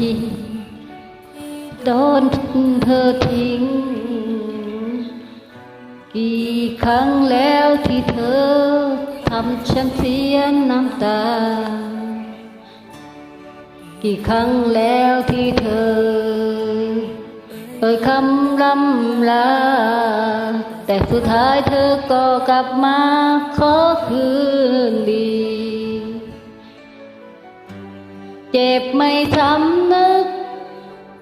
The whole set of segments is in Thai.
ที่โดนเธอทิ้ง กี่ครั้งแล้วที่เธอทำฉันเสียน้ำตา กี่ครั้งแล้วที่เธอ เอ่ยคำลำลา แต่สุดท้ายเธอก็กลับมาขอคืนดี เจ็บไม่ช้ำนึก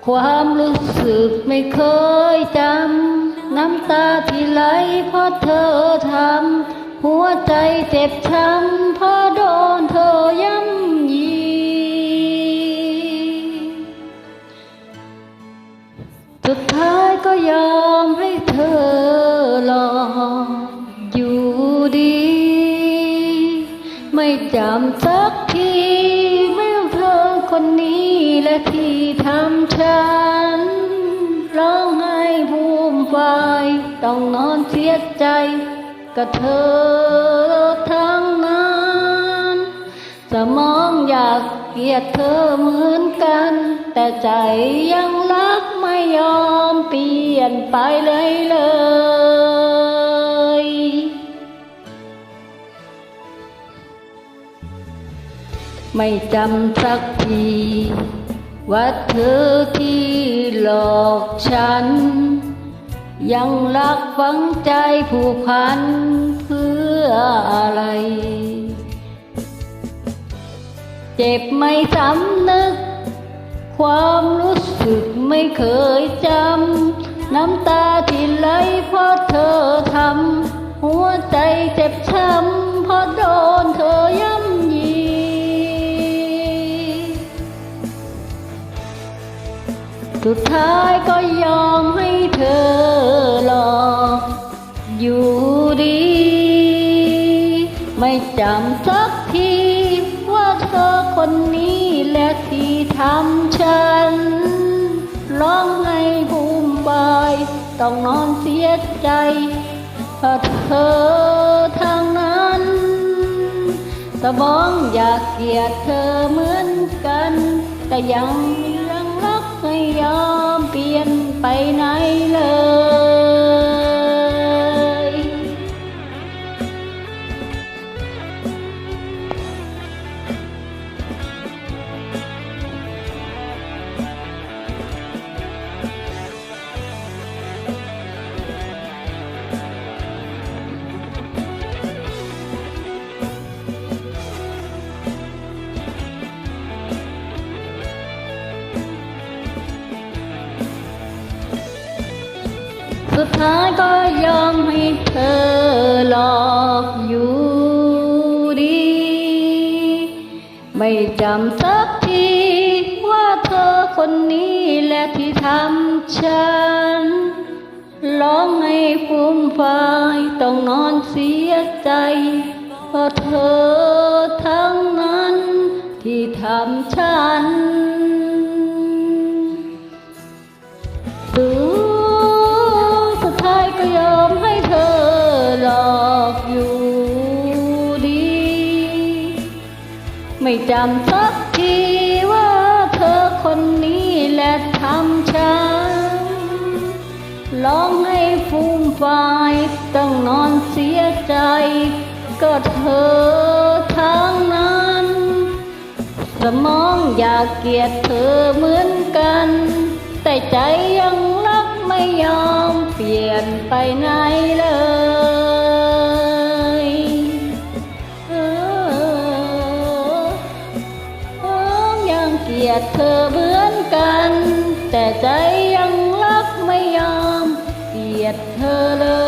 ความรู้สึกไม่เคยจำ น้ำตาที่ไหลเพราะเธอทำ หัวใจเจ็บช้ำเพราะโดนเธอย่ำยี สุดท้ายก็ยอมให้เธอรออยู่ดี ไม่จำสัก คนนี้และที่ทำฉันร้องไห้ภูมิใจต้องนอนเสียใจกับเธอทั้งนั้นสมองอยากเกลียดเธอเหมือนกัน แต่ใจยังรักไม่ยอมเปลี่ยนไปเลยเลย ไม่จำสักทีว่าเธอที่หลอกฉัน ยังรักฝังใจผูกพันเพื่ออะไร เจ็บไม่สำนึก ความรู้สึกไม่เคยจำ น้ำตาที่ไหลเพราะเธอทำ หัวใจเจ็บช้ำเพราะโดนเธอย่ำ สุดท้ายก็ยอมให้เธอหลอกอยู่ดี ไม่จำสักทีว่าเธอคนนี้แหละที่ทำฉัน ร้องให้ภูมบาย ต้องนอนเสียใจเพราะเธอทางนั้น สมองอยากเกลียดเธอเหมือนกัน แต่ยัง ไม่ยอมเปลี่ยนไปไหนเลย สุดท้ายก็ยอมให้เธอหลอกอยู่ดี ไม่จำสักทีว่าเธอคนนี้แหละที่ทำฉัน ร้องให้ฟูมฟายต้องนอนเสียใจเพราะเธอทั้งนั้นที่ทำฉัน ไม่จำสักทีว่าเธอคนนี้แหละทำฉันร้องให้ฟูมฟายต้องนอนเสียใจ ก็เธอทั้งนั้น สมองอยากเกลียดเธอเหมือนกัน แต่ใจยังรักไม่ยอมเปลี่ยนไปไหนเลย ลียดเธอเหมือนกัน แต่ใจยังรักไม่ยอมเกลียดเธอเลย